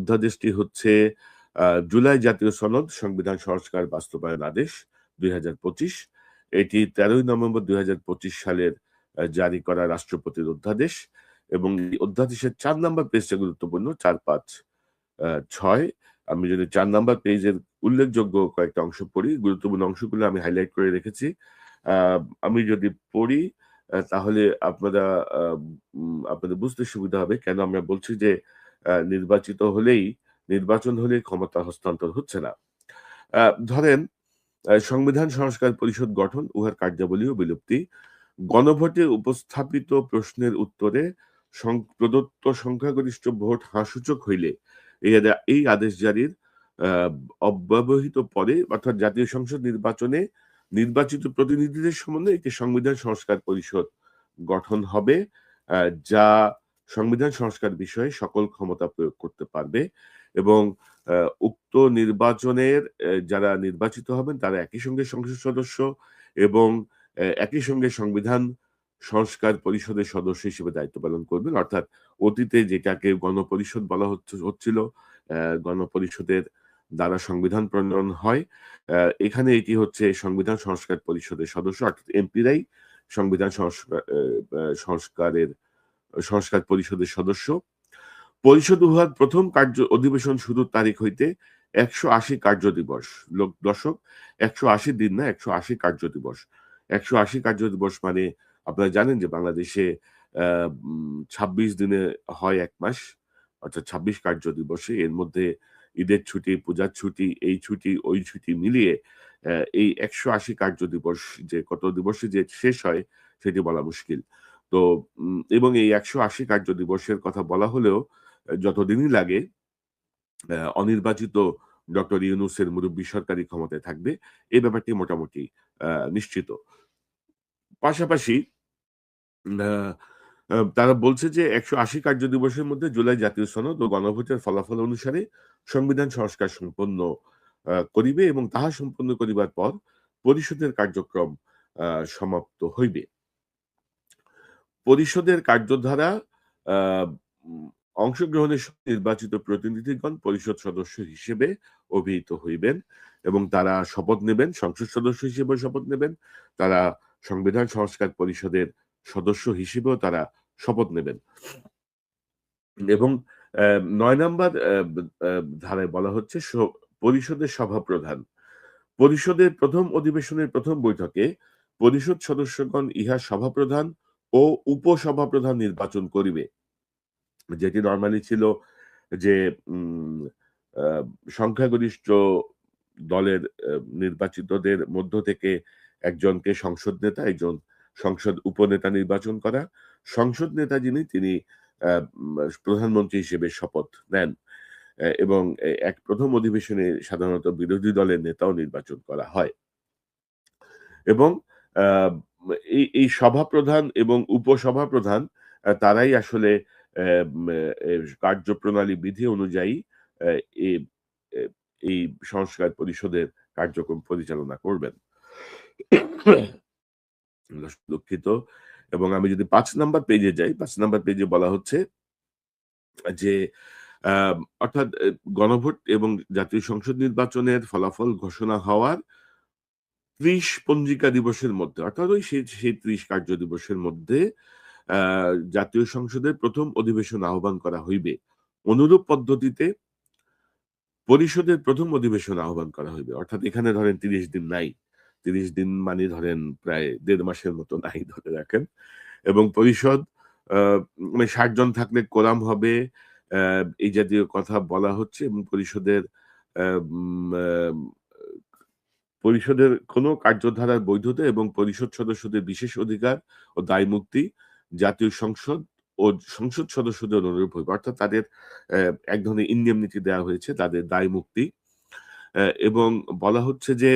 অধ্যাদেশটি হচ্ছে জুলাই জাতীয় সনদ সংবিধান সংস্কার বাস্তবায়ন আদেশ দুই এটি তেরোই নভেম্বর দু হাজার পঁচিশ সালের জারি করা রাষ্ট্রপতির অধ্যাদেশ এবং অধ্যাদেশের চার নাম্বার পেজটা গুরুত্বপূর্ণ, চার পাঁচ ছয়। আমি যদি চার নাম্বার পেজের উল্লেখযোগ্য কয়েকটা অংশ পড়ি, গুরুত্বপূর্ণ অংশগুলো আমি হাইলাইট করে রেখেছি। আমি যদি পড়ি তাহলে আপনারা আপনাদের বুঝতে সুবিধা হবে। কেন আমরা বলছি যে নির্বাচিত হলেই, নির্বাচন হলে ক্ষমতা হস্তান্তর হচ্ছে না। ধরেন সংবিধান সংস্কার পরিষদ গঠন, উহার কার্যাবলী ও বিলুপ্তি। গণভোটে উপস্থাপিত প্রশ্নের উত্তরে প্রদত্ত সংখ্যাগরিষ্ঠ ভোট হাসূচক হইলে, এই আদেশ জারির অব্যবহিত পরে, অর্থাৎ জাতীয় সংসদ নির্বাচনে নির্বাচিত প্রতিনিধিদের সম্বন্ধে একটি সংবিধান সংস্কার পরিষদ গঠন হবে যা সংবিধান সংস্কার বিষয়ে সকল ক্ষমতা প্রয়োগ করতে পারবে এবং উক্ত নির্বাচনের যারা নির্বাচিত হবেন তারা একই সঙ্গে সংসদ সদস্য এবং একই সঙ্গে সংবিধান সংস্কার পরিষদের সদস্য হিসেবে দায়িত্ব পালন করবেন। অর্থাৎ অতীতে যেটাকে গণপরিষদ বলা হচ্ছে, হচ্ছিল গণপরিষদের দ্বারা সংবিধান প্রণয়ন হয়। এখানে এটি হচ্ছে সংবিধান সংস্কার পরিষদের সদস্য, অর্থাৎ এমপিরাই সংবিধান সংস্কার সংস্কারের সংস্কার পরিষদের সদস্য। পরিষদ উহার প্রথম কার্য অধিবেশন শুরুর তারিখ হইতে একশো আশি কার্য দিবস। লোক দশক একশো আশি দিন না, একশো আশি কার্য দিবস। একশো আশি কার্য দিবস মানে আপনারা জানেন যে বাংলাদেশে ছাব্বিশ দিনে হয় এক মাস, অর্থাৎ ছাব্বিশ কার্য দিবসে। এর মধ্যে ঈদের ছুটি, পূজার ছুটি, এই ছুটি, ওই ছুটি মিলিয়ে এই একশো আশি কার্য দিবস যে কত দিবসে যে শেষ হয়, সেটি বলা মুশকিল। তো এবং এই একশো আশি কার্য দিবসের কথা বলা হলেও যতদিনই লাগে অনির্বাচিত ডক্টর ইউনুসের মুরব্বী সরকারি ক্ষমতায় থাকবে এই ব্যাপারটি মোটামুটি নিশ্চিত। পাশাপাশি তারা বলছে যে একশো আশি কার্য দিবসের মধ্যে জুলাই জাতীয় সনদ ও গণভোটের ফলাফল অনুসারে সংবিধান সংস্কার সম্পন্ন করিবে এবং তাহা সম্পন্ন করিবার পর পরিষদের কার্যক্রম সমাপ্ত হইবে। পরিষদের কার্যধারা অংশগ্রহণের নির্বাচিত প্রতিনিধিগণ পরিষদ সদস্য হিসেবে অভিহিত হইবেন এবং তারা শপথ নেবেন, সংসদ সদস্য হিসেবে শপথ নেবেন, তারা সংবিধান সংস্কার পরিষদের সদস্য হিসেবেও তারা শপথ নেবেন। এবং নয় নম্বর ধারায় বলা হচ্ছে পরিষদের সভা প্রধান পরিষদের প্রথম অধিবেশনের প্রথম বৈঠকে পরিষদ সদস্যগণ ইহা সভাপ্রধান ও উপসভাপ্রধান নির্বাচন করিবে। যেটি নর্মালি ছিল যে সংখ্যাগরিষ্ঠ দলের নির্বাচিতদের মধ্য থেকে একজনকে সংসদ নেতা, একজন সংসদ উপনেতা নির্বাচন করা। সংসদ নেতা যিনি, তিনি প্রধানমন্ত্রী হিসেবে শপথ নেন। এবং এক প্রথম অধিবেশনে সাধারণত বিরোধী দলের নেতাও নির্বাচন করা হয়। এবং এই এই সভাপ্রধান এবং উপসভাপ্রধান তারাই আসলে কার্যপ্রণালী বিধি অনুযায়ী এই সংস্কার পরিষদের কার্যক্রম পরিচালনা করবেন। দুঃখিত, এবং আমি যদি পাঁচ নাম্বার পেজে যাই, পাঁচ নাম্বার পেজে বলা হচ্ছে যে অর্থাৎ গণভোট এবং জাতীয় সংসদ নির্বাচনের ফলাফল ঘোষণা হওয়ার ত্রিশ পঞ্জিকা দিবসের মধ্যে, অর্থাৎ ওই সেই ত্রিশ কার্য দিবসের মধ্যে জাতীয় সংসদের প্রথম অধিবেশন আহ্বান করা হইবে। অনুরূপ পদ্ধতিতে পরিষদের প্রথম অধিবেশন আহ্বান করা হইবে। অর্থাৎ এখানে ধরেন তিরিশ দিন নাই। তিরিশ দিন মানে ধরেন প্রায় দেড় মাসের মতো নাই, ধরে রাখেন। এবং পরিষদ মানে ষাট জন থাকলে কোরাম হবে এই জাতীয় কথা বলা হচ্ছে এবং পরিষদের পরিষদের কোনো কার্যধারার বৈধতা এবং পরিষদ সদস্যদের বিশেষ অধিকার ও দায় মুক্তি জাতীয় সংসদ ও সংসদ সদস্যদের অনুরূপ হইবে। অর্থাৎ তাদের এক ধরনের ইন্ডিয়ামনিটি দেওয়া হয়েছে, তাদের দায় মুক্তি এবং বলা হচ্ছে যে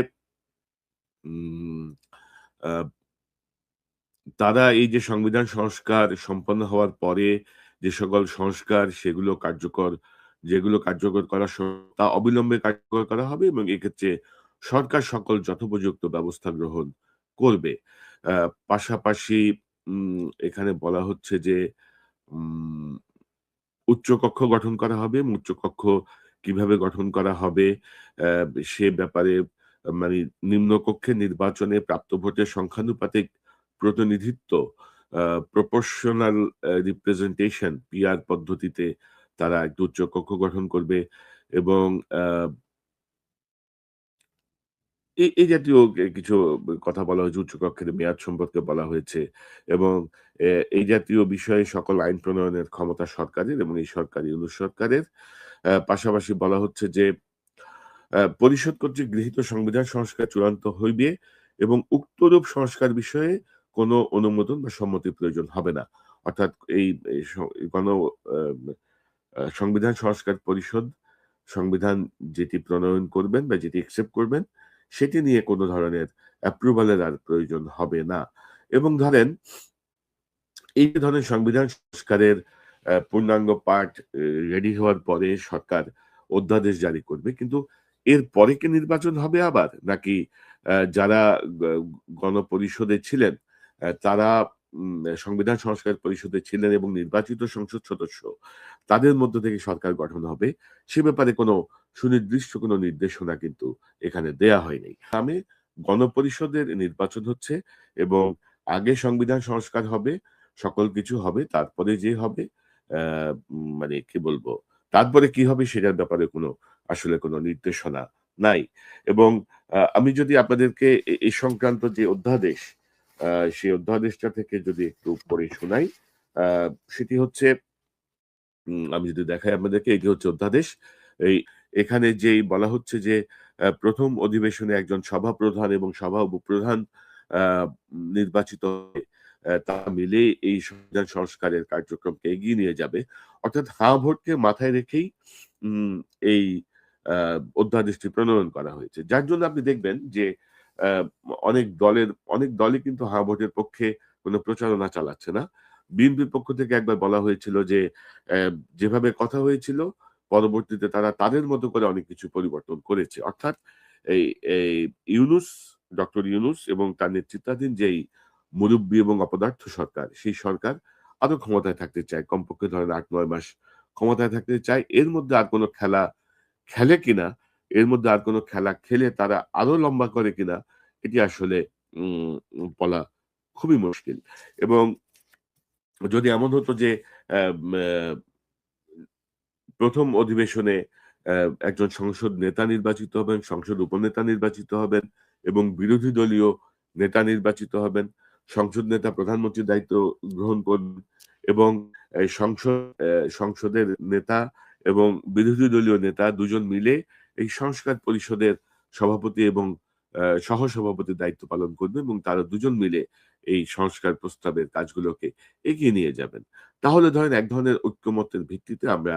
তারা এই যে সংবিধান সংস্কার সম্পন্ন হওয়ার পরে যে সকল সংস্কার সেগুলো কার্যকর, যেগুলো কার্যকর করা তা অবিলম্বে কার্যকর করা হবে এবং এক্ষেত্রে সরকার সকল যথোপযুক্ত ব্যবস্থা গ্রহণ করবে পাশাপাশি এখানে বলা হচ্ছে যে উচ্চকক্ষ গঠন করা হবে। উচ্চকক্ষ কীভাবে গঠন করা হবে সে ব্যাপারে মানে নিম্নকক্ষে নির্বাচনে প্রাপ্ত ভোটের সংখ্যানুপাতিক প্রতিনিধিত্ব প্রপোর্শনাল রিপ্রেজেন্টেশন পিআর পদ্ধতিতে তারা একটি উচ্চকক্ষ গঠন করবে এবং এই এই জাতীয় কিছু কথা বলা হয়েছে, উচ্চকক্ষের মেয়াদ সম্পর্কে বলা হয়েছে এবং এই জাতীয় বিষয়ে সকল আইন প্রণয়নের ক্ষমতা সরকারের এবং এই সরকারি ইউনূস সরকারের। পাশাপাশি বলা হচ্ছে যে পরিষদ কর্তৃক গৃহীত সংবিধান সংস্কার চূড়ান্ত হইবে এবং উক্তরূপ সংস্কার বিষয়ে কোনো অনুমোদন বা সম্মতির প্রয়োজন হবে না। অর্থাৎ এই গণ সংবিধান সংস্কার পরিষদ সংবিধান যেটি প্রণয়ন করবেন বা যেটি অ্যাকসেপ্ট করবেন, সেটি নিয়ে কোনো ধরনের অ্যাপ্রুভালের আর প্রয়োজন হবে না। এবং ধরেন, এই ধরনের সংবিধান সংস্কারের পূর্ণাঙ্গ পাঠ রেডি হওয়ার পরে সরকার অধ্যাদেশ জারি করবে। কিন্তু এর পরে কি নির্বাচন হবে আবার? নাকি যারা গণপরিষদে ছিলেন তারা সংবিধান সংস্কার পরিষদে ছিলেন এবং নির্বাচিত সংসদ সদস্য, তাদের মধ্য থেকে সরকার গঠন হবে। সে ব্যাপারে কোনো সুনির্দিষ্ট কোনো নির্দেশনা কিন্তু এখানে দেয়া হয়নি। আমি গণপরিষদের নির্বাচন হচ্ছে এবং আগে সংবিধান সংস্কার হবে, সকল কিছু হবে। তারপরে যে হবে মানে কি বলব? তারপরে কি হবে সেটার ব্যাপারে কোনো আসলে কোনো নির্দেশনা নাই। এবং আমি যদি আপনাদেরকে এই সংক্রান্ত যে অধ্যাদেশ, সেই অধ্যাদেশটা থেকে যদি একটু পড়ে শোনাই, সেটি হচ্ছে আমি যদি দেখাই আপনাদেরকে এটি হচ্ছে অধ্যাদেশ। এই এখানে যেই বলা হচ্ছে যে প্রথম অধিবেশনে একজন সভা প্রধান এবং সভা উপপ্রধান নির্বাচিত তারা মিলে এই সংবিধান সংস্কারের কার্যক্রমকে এগিয়ে নিয়ে যাবে। অর্থাৎ হাঁ ভোটকে মাথায় রেখেই এই অধ্যাদেশটি প্রণয়ন করা হয়েছে। যার জন্য আপনি দেখবেন যে অ্যা অনেক দলের অনেক দলই কিন্তু হাঁ ভোটের পক্ষে কোনো প্রচারণা চালাচ্ছে না। বিএনপির পক্ষ থেকে একবার বলা হয়েছিল যে যেভাবে কথা হয়েছিল পরবর্তীতে তারা তাদের মতো করে অনেক কিছু পরিবর্তন করেছে। অর্থাৎ এই ইউনূস, ডক্টর ইউনুস এবং তার নেতৃত্বাধীন যেই মুরুব্বি এবং অপদার্থ সরকার, সেই সরকার আরও ক্ষমতায় থাকতে চায়। কমপক্ষে ধরেন ৮-৯ মাস ক্ষমতায় থাকতে চায়। এর মধ্যে আর কোনো খেলা খেলে কিনা, এর মধ্যে আর কোনো খেলা খেলে তারা আরও লম্বা করে কিনা, এটি আসলে বলা খুবই মুশকিল। এবং যদি এমন হতো যে প্রথম অধিবেশনে একজন সংসদ নেতা নির্বাচিত হবেন, সংসদ উপনেতা নির্বাচিত হবেন এবং বিরোধী দলীয় নেতা নির্বাচিত হবেন। সংসদ নেতা প্রধানমন্ত্রীর দায়িত্ব গ্রহণ করবেন এবং সংসদ সংসদের নেতা এবং বিরোধী দলীয় নেতা দুজন মিলে এই সংস্কার পরিষদের সভাপতি এবং অ্যা সহ-সভাপতির দায়িত্ব পালন করবে এবং তারা দুজন মিলে এই সংস্কার প্রস্তাবের কাজগুলোকে এগিয়ে নিয়ে যাবেন। তাহলে ধরেন এক ধরনের ঐক্যমত্যের ভিত্তিতে আমরা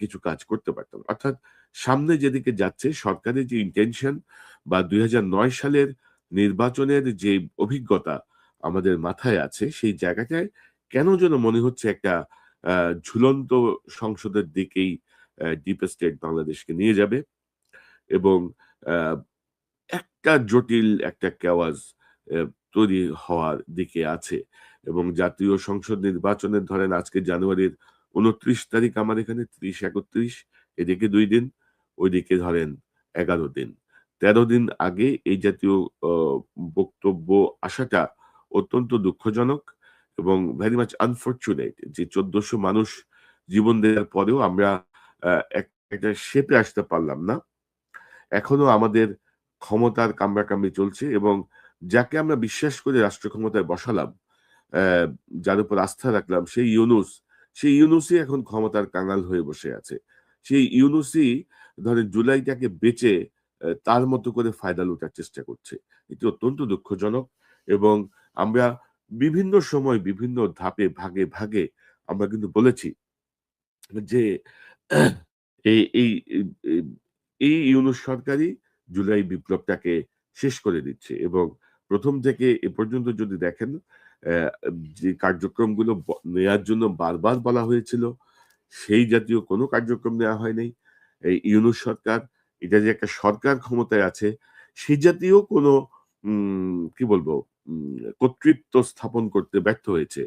কিছু কাজ করতে পারতাম। অর্থাৎ সামনে যেদিকে যাচ্ছে সরকারের যে ইন্টেনশন বা ২০০৯ সালের নির্বাচনের যে অভিজ্ঞতা আমাদের মাথায় আছে, সেই জায়গাটায় কেন যেন মনে হচ্ছে একটা ঝুলন্ত সংসদের দিকেই ডিপ স্টেট বাংলাদেশকে নিয়ে যাবে এবং একটা জটিল একটা কেওয়াজ তৈরি হওয়ার দিকে আছে এবং জাতীয় সংসদ নির্বাচনের ধরেন আজকে জানুয়ারির ২৯ তারিখ আমার এখানে ৩০-৩১ এদিকে দুই দিন, ওইদিকে ধরেন ১১ দিন। ১৩ দিন আগে এই জাতীয় বক্তব্য আসাটা অত্যন্ত দুঃখজনক এবং ভেরি মাচ আনফর্চুনেট যে চোদ্দশো মানুষ জীবন দেওয়ার পরেও আমরা একটা শেপে আসতে পারলাম না। এখনও আমাদের ক্ষমতার কামড়াকামড়ি চলছে এবং যাকে আমরা বিশ্বাস করে রাষ্ট্র ক্ষমতায় বসালাম, যার উপর আস্থা রাখলাম সেই ইউনুস সেই ইউনূসই এখন ক্ষমতার কাঙাল হয়ে বসে আছে। সেই ইউনূসই ধরেন জুলাইটাকে বেচে তার মতো করে ফায়দা লুটার চেষ্টা করছে। এটি অত্যন্ত দুঃখজনক এবং আমরা বিভিন্ন সময় বিভিন্ন ধাপে ভাগে, ভাগে আমরা কিন্তু বলেছি যে এই এই এই এই সরকারই জুলাই বিপ্লবটাকে শেষ করে দিচ্ছে এবং প্রথম থেকে এ পর্যন্ত যদি দেখেন যে কার্যক্রমগুলো নেয়ার জন্য বারবার বলা হয়েছিল, সেই জাতীয় কোনো কার্যক্রম নেওয়া হয়নি এই ইউনুস সরকার, এটা যে একটা সরকার ক্ষমতায় আছে, সেই জাতীয় কোনো কি বলব? কর্তৃত্ব স্থাপন করতে ব্যর্থ হয়েছে।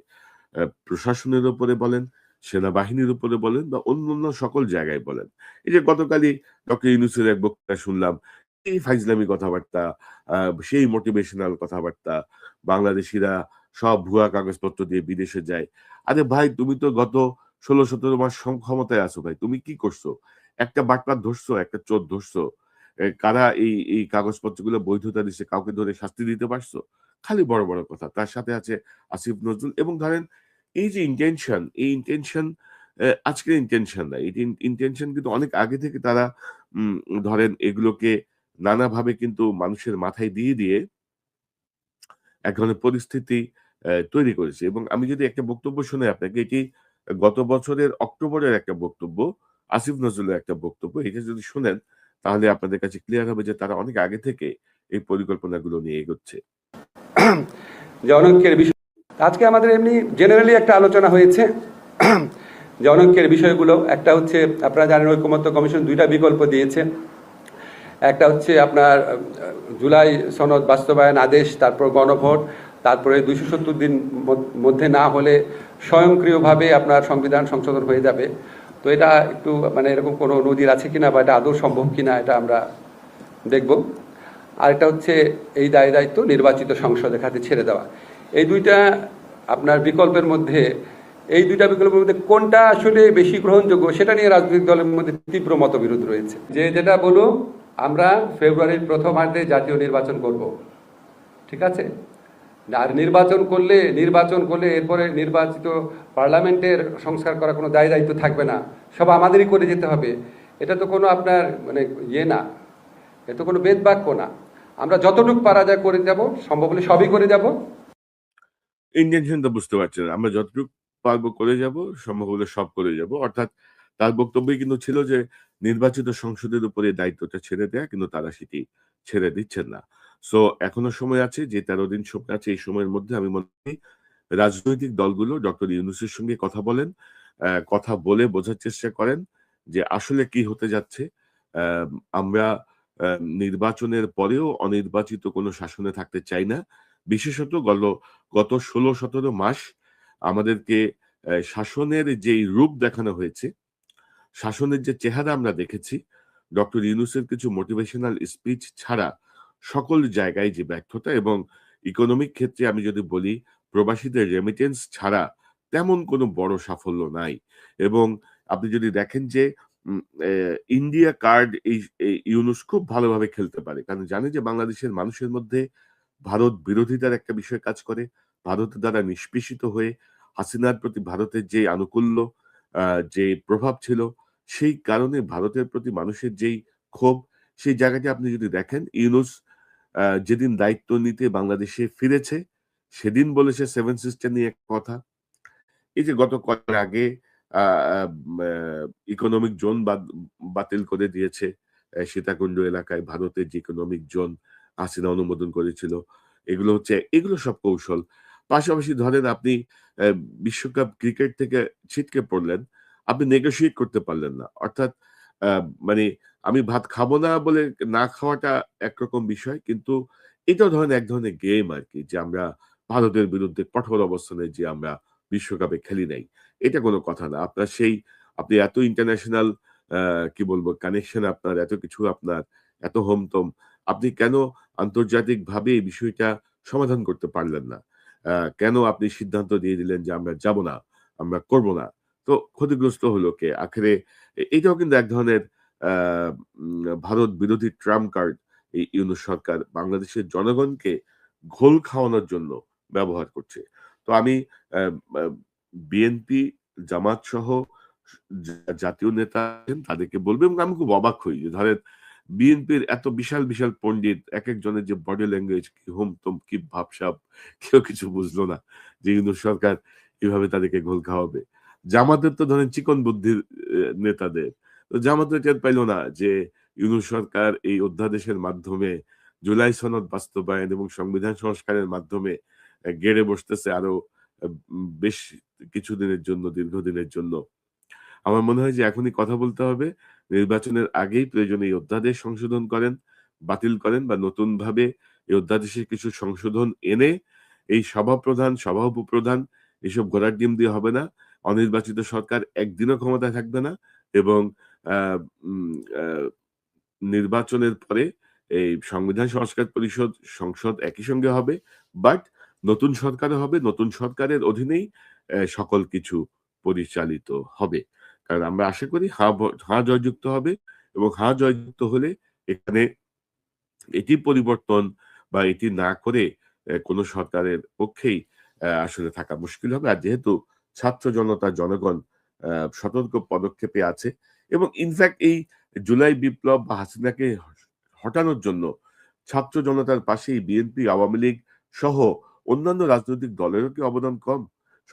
প্রশাসনের উপরে বলেন, সেনাবাহিনীর উপরে বলেন বা অন্যান্য সকল জায়গায় বলেন। এই যে গতকালই ডক্টর ইউনুসের এক বক্তৃতা শুনলাম, এই ফাইজলামি কথাবার্তা সেই মোটিভেশনাল কথাবার্তা, বাংলাদেশিরা সব ভুয়া কাগজপত্র দিয়ে বিদেশে যায়। আরে ভাই, তুমি তো গত ষোলো সতেরো মাস ক্ষমতায় আছো ভাই, তুমি কি করছ? একটা বাটপার ধরছো, একটা চোর ধরছো। কারা এই এই কাগজপত্রগুলো বৈধতা দিচ্ছে কাউকে ধরে শাস্তি দিতে পারছ? খালি বড় বড় কথা। তার সাথে আছে আসিফ নজরুল এবং ধরেন এই যে ইন্টেনশন এই ইন্টেনশন আজকের ইন্টেনশন না, এই ইন্টেনশন কিন্তু অনেক আগে থেকে তারা ধরেন এগুলোকে নানাভাবে কিন্তু মানুষের মাথায় দিয়ে দিয়ে এক ধরনের পরিস্থিতি তৈরি করেছে। এবং আমি যদি একটা বক্তব্য শুনে আপনাকে, এটি গত বছরের অক্টোবরের একটা বক্তব্য, আসিফ নজরুলের একটা বক্তব্য, এটা যদি শুনেন, তাহলে আপনাদের কাছে ক্লিয়ার হবে যে তারা অনেক আগে থেকে এই পরিকল্পনাগুলো নিয়ে এগোচ্ছে। যে অনৈক্যের বিষয় আজকে আমাদের এমনি জেনারেলি একটা আলোচনা হয়েছে, যে অনৈক্যের বিষয়গুলো। একটা হচ্ছে আপনারা জানেন ঐক্যমত্য কমিশন দুইটা বিকল্প দিয়েছে। একটা হচ্ছে আপনার জুলাই সনদ বাস্তবায়ন আদেশ, তারপর গণভোট, তারপরে দুইশো সত্তর দিন মধ্যে না হলে স্বয়ংক্রিয়ভাবে আপনার সংবিধান সংশোধন হয়ে যাবে। তো এটা একটু মানে এরকম কোনো নদীর আছে কিনা বা এটা আদৌ সম্ভব কিনা এটা আমরা দেখব। আর এটা হচ্ছে এই দায় দায়িত্ব নির্বাচিত সংসদের খাতে ছেড়ে দেওয়া। এই দুইটা আপনার বিকল্পের মধ্যে, এই দুইটা বিকল্পের মধ্যে কোনটা আসলে বেশি গ্রহণযোগ্য সেটা নিয়ে রাজনৈতিক দলের মধ্যে তীব্র মতবিরোধ রয়েছে। যে যেটা বলো আমরা ফেব্রুয়ারির প্রথমার্ধে জাতীয় নির্বাচন করব। ঠিক আছে? আর নির্বাচন করলে নির্বাচন করলে এরপরে নির্বাচিত পার্লামেন্টের সংস্কার করা কোনো দায় দায়িত্ব থাকবে না। সব আমাদেরই করে যেতে হবে। এটা তো কোনো আপনার মানে ইয়ে না। এ তো কোনো বেদ বাক্য না। আমরা যতটুকু পারা যায় করে যাব, সম্ভব হলে সবই করে যাব। ইন্টেনশন তো বুঝতে পারছেন, আমরা যতটুকু পারব করে যাব সম্ভব হলে সব করে যাব। অর্থাৎ তার বক্তব্যই কিন্তু ছিল যে, নির্বাচিত সংসদের উপরে দায়িত্বটা ছেড়ে দেয়া, কিন্তু তারা সেটি ছেড়ে দিচ্ছেন না। সো এখনও সময় আছে, যে তেরো দিন সময় আছে, এই সময়ের মধ্যে আমি মনে করি রাজনৈতিক দলগুলো ডক্টর ইউনুসের সঙ্গে কথা বলেন কথা বলে বোঝার চেষ্টা করেন যে, আসলে কি হতে যাচ্ছে। আমরা নির্বাচনের পরেও অনির্বাচিত কোনো শাসনে থাকতে চাই না। বিশেষত গত গত ষোলো সতেরো মাস আমাদেরকে শাসনের যেই রূপ দেখানো হয়েছে, শাসনের যে চেহারা আমরা দেখেছি, ডক্টর ইউনুসের কিছু মোটিভেশনাল স্পিচ ছাড়া সকল জায়গায় যে ব্যর্থতা এবং ইকোনমিক ক্ষেত্রে আমি যদি বলি, প্রবাসীদের রেমিটেন্স ছাড়া তেমন কোনো বড় সাফল্য নাই। এবং আপনি যদি দেখেন যে ইন্ডিয়া কার্ড এই ইউনুস খুব ভালোভাবে খেলতে পারে। কারণ জানে যে বাংলাদেশের মানুষের মধ্যে ভারত বিরোধিতার একটা বিষয় কাজ করে। ভারতের দ্বারা নিষ্পেষিত হয়ে হাসিনার প্রতি ভারতের যে আনুকূল্য যে প্রভাব ছিল, সেই কারণে ভারতের প্রতি মানুষের যেই ক্ষোভ, সেই জায়গাটি আপনি যদি দেখেন, ইউনুস যেদিন দায়িত্ব নিতে বাংলাদেশে ফিরেছে, সেদিন বলেছে সেভেন সিস্টার নিয়ে এক কথা। এই যে গত কয়েক আগে ইকোনমিক জোন বাতিল করে দিয়েছে সীতাকুণ্ড এলাকায় ভারতের যে ইকোনমিক জোন হাসিনা অনুমোদন করেছিল। এগুলো হচ্ছে, এগুলো সব কৌশল। পাশাপাশি ধরেন আপনি বিশ্বকাপ ক্রিকেট থেকে ছিটকে পড়লেন, আপনি নেগোশিয়েট করতে পারলেন না। অর্থাৎ মানে আমি ভাত খাব না বলে না খাওয়াটা একরকম বিষয়, কিন্তু এটাও ধরেন এক ধরনের গেম আর কি যে আমরা ভারতের বিরুদ্ধে কঠোর অবস্থানে যে আমরা বিশ্বকাপে খেলি নাই। এটা কোনো কথা না। আপনার সেই, আপনি এত ইন্টারন্যাশনাল কি বলব কানেকশন আপনার, এত কিছু আপনার, এত হোমতম আপনি কেন আন্তর্জাতিক ভাবে এই বিষয়টা সমাধান করতে পারলেন না? কেন আপনি সিদ্ধান্ত দিয়ে দিলেন যে আমরা যাব না, আমরা করব না? তো ক্ষতিগ্রস্ত হলো কে? আখেরে এটাও কিন্তু এক ধরনের ভারত বিরোধী ট্রাম্প কার্ড এই ইউনুস সরকার বাংলাদেশের জনগণকে ঘোল খাওয়ানোর জন্য ব্যবহার করছে। তো আমি বিএনপি, জামাত সহ জাতীয় নেতা তাদেরকে বলব এবং আমি খুব অবাক হই। যে ধরেন বিএনপির এত বিশাল বিশাল পণ্ডিত এক একজনের যে বডি ল্যাঙ্গুয়েজ কি হোমতম কি ভাবসাব কেউ কিছু বুঝলো না যে ইউনুস সরকার এভাবে তাদেরকে ঘোল খাওয়াবে। জামাতের তো ধরেন চিকন বুদ্ধির নেতাদের। তো জামাত টের পাইল না যে ইউনুস সরকার এই অধ্যাদেশের মাধ্যমে, জুলাই সনদ বাস্তবায়ন এবং সংবিধান সংস্কারের মাধ্যমে গেড়ে বসতেছে আরও বেশ কিছুদিনের জন্য, দীর্ঘদিনের জন্য। আমার মনে হয় যে এখনই কথা বলতে হবে। নির্বাচনের আগেই প্রয়োজনে এই অধ্যাদেশ সংশোধন করেন, বাতিল করেন বা নতুন ভাবে এই অধ্যাদেশে কিছু সংশোধন এনে এই সভাপ্রধান সভা উপপ্রধান এসব ঘোড়ার ডিম দিয়ে হবে না অনির্বাচিত সরকার একদিনও ক্ষমতায় থাকবে না এবং নির্বাচনের পরে এই সংবিধান সংস্কার পরিষদ, সংসদ একই সঙ্গে হবে। বাট নতুন সরকারও হবে। নতুন সরকারের অধীনেই সকল কিছু পরিচালিত হবে। কারণ আমরা আশা করি হা হা জয়যুক্ত হবে এবং হা জয়যুক্ত হলে এখানে এটি পরিবর্তন বা এটি না করে কোন সরকারের পক্ষেই আসলে থাকা মুশকিল হবে। আর যেহেতু ছাত্র জনতা, জনগণ সতর্ক পদক্ষেপে আছে এবং ইনফ্যাক্ট এই জুলাই বিপ্লব বা হাসিনাকে হটানোর জন্য ছাত্র জনতার পাশেই বিএনপি, আওয়ামী লীগ সহ অন্যান্য রাজনৈতিক দলেরও কি অবদান কম?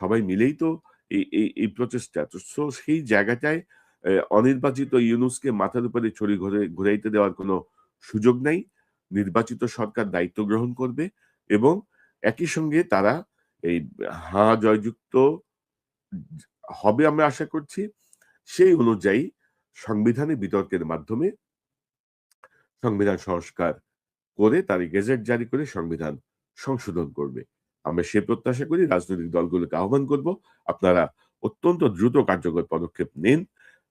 সবাই মিলেই তো এই এই প্রচেষ্টা। তো সো সেই জায়গাটায় অনির্বাচিত ইউনুসকে মাথার উপরে ছড়ি ঘুরে, ঘুরাইতে দেওয়ার কোনো সুযোগ নাই। নির্বাচিত সরকার দায়িত্ব গ্রহণ করবে এবং একই সঙ্গে তারা এই হা জয়যুক্ত হবে আমরা আশা করছি। সেই অনুযায়ী সংবিধানে বিতর্কের মাধ্যমে সংবিধান সংস্কার করে তার গেজেট জারি করে সংবিধান সংশোধন করবে। আমরা সে প্রত্যাশা করি রাজনৈতিক দলগুলোকে আহ্বান করব, আপনারা অত্যন্ত দ্রুত কার্যকর পদক্ষেপ নিন।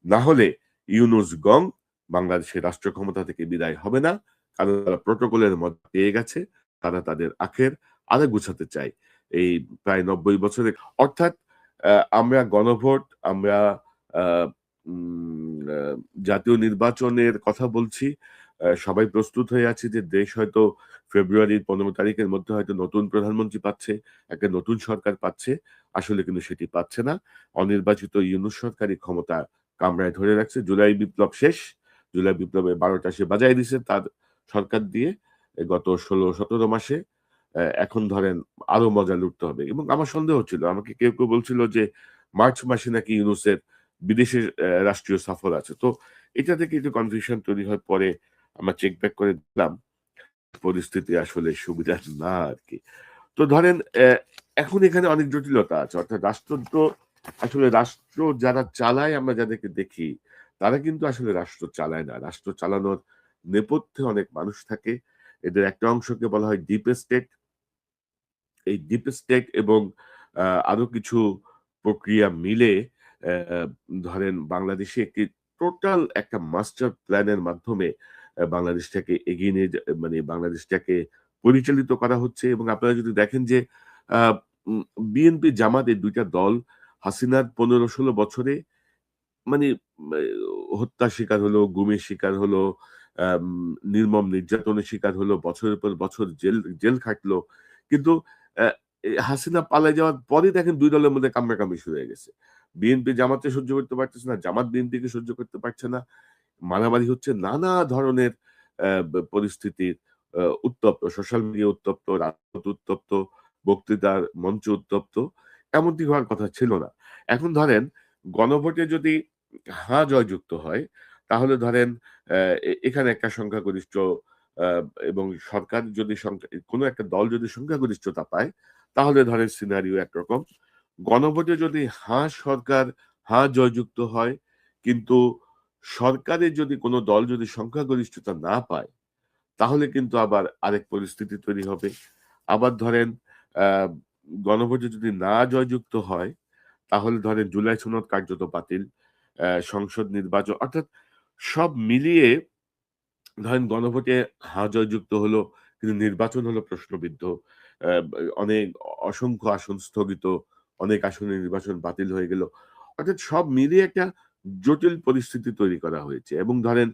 না হলে ইউনূস গং বাংলাদেশের রাষ্ট্র ক্ষমতা থেকে বিদায় হবে না। কারণ তারা প্রটোকলের মধ্যে পেয়ে গেছে। তারা তাদের আখের আরে গুছাতে চায়। এই প্রায় ৯০ বছরে অর্থাৎ আমরা গণভোট, আমরা জাতীয় নির্বাচনের কথা বলছি। সবাই প্রস্তুত হয়ে আছি যে দেশ হয়তো ফেব্রুয়ারির ১৫ তারিখের মধ্যে হয়তো নতুন প্রধানমন্ত্রী পাচ্ছে, একটা নতুন সরকার পাচ্ছে। আসলে কিন্তু সেটি পাচ্ছে না। অনির্বাচিত ইউনূস সরকারি ক্ষমতা কামরায় ধরে রাখছে। জুলাই বিপ্লব শেষ। জুলাই বিপ্লবের বারোটা সে বাজায় দিছে তার সরকার দিয়ে গত ১৬-১৭ মাসে। এখন ধরেন আরও মজা লুটতে হবে এবং আমার সন্দেহ ছিল। আমাকে কেউ, কেউ বলছিল যে মার্চ মাসে নাকি ইউনুসের বিদেশে রাষ্ট্রীয় সফর আছে। তো এটা থেকে একটু কনফিউশন তৈরি হয়। পরে আমরা চেক ব্যাক করে দেখলাম পরিস্থিতি আসলে সুবিধার না আরকি। তো ধরেন এখন এখানে অনেক জটিলতা আছে। অর্থাৎ রাষ্ট্রযন্ত্র আসলে রাষ্ট্র যারা চালায় আমরা যাদেরকে দেখি, তারা কিন্তু আসলে রাষ্ট্র চালায় না। রাষ্ট্র চালানোর নেপথ্যে অনেক মানুষ থাকে। এদের একটা অংশকে বলা হয় ডিপ স্টেট। এই ডিপ স্টেট এবং আরও কিছু প্রক্রিয়া মিলে ধরেন বাংলাদেশে একটি টোটাল একটা মাস্টার প্ল্যানের মাধ্যমে অ্যা বাংলাদেশটাকে এগিয়ে নিয়ে মানে বাংলাদেশটাকে পরিচালিত করা হচ্ছে এবং আপনারা যদি দেখেন যে বিএনপি, জামাত এই ২ টা দল হাসিনার ১৫-১৬ বছরে মানে মা হত্যার শিকার হলো, গুমের শিকার হলো, নির্মম নির্যাতনের শিকার হলো, বছরের পর বছর জেল জেল খাটলো। কিন্তু হাসিনা পালায় যাওয়ার পরে দেখেন দুই দলের মধ্যে কামড়াকামড়ি শুরু হয়ে গেছে। বিএনপি জামাতকে সহ্য করতে পারতেছে না, জামাত বিএনপিকে সহ্য করতে পারছে না। মারামারি হচ্ছে নানা ধরনের পরিস্থিতির উত্তপ্ত, সোশ্যাল মিডিয়া উত্তপ্ত, রাজপথ উত্তপ্ত, বক্তৃতার মঞ্চ উত্তপ্ত। এমনটি হওয়ার কথা ছিল না। এখন ধরেন গণভোটে যদি হা জয়যুক্ত হয়, তাহলে ধরেন এখানে একটা সংখ্যাগরিষ্ঠ এবং সরকার যদি কোন একটা দল যদি সংখ্যাগরিষ্ঠতা পায়, তাহলে ধরেন সিনারিও একরকম। গণভোটে যদি হা সরকার, হা জয়যুক্ত হয়, কিন্তু সরকারের যদি কোনো দল যদি সংখ্যাগরিষ্ঠতা না পায়, তাহলে কিন্তু আবার আরেক পরিস্থিতি তৈরি হবে। আবার ধরেন গণভোটে যদি না জয়যুক্ত হয়, তাহলে ধরেন জুলাই সনদ কার্যত বাতিল। সংসদ নির্বাচন অর্থাৎ সব মিলিয়ে ধরেন গণভোটে হা জয়যুক্ত হলো, কিন্তু নির্বাচন হলো প্রশ্নবিদ্ধ। অনেক অসংখ্য আসন স্থগিত, অনেক আসনে নির্বাচন বাতিল হয়ে গেল। অর্থাৎ সব মিলিয়ে একটা জটিল পরিস্থিতি তৈরি করা হয়েছে এবং ধরেন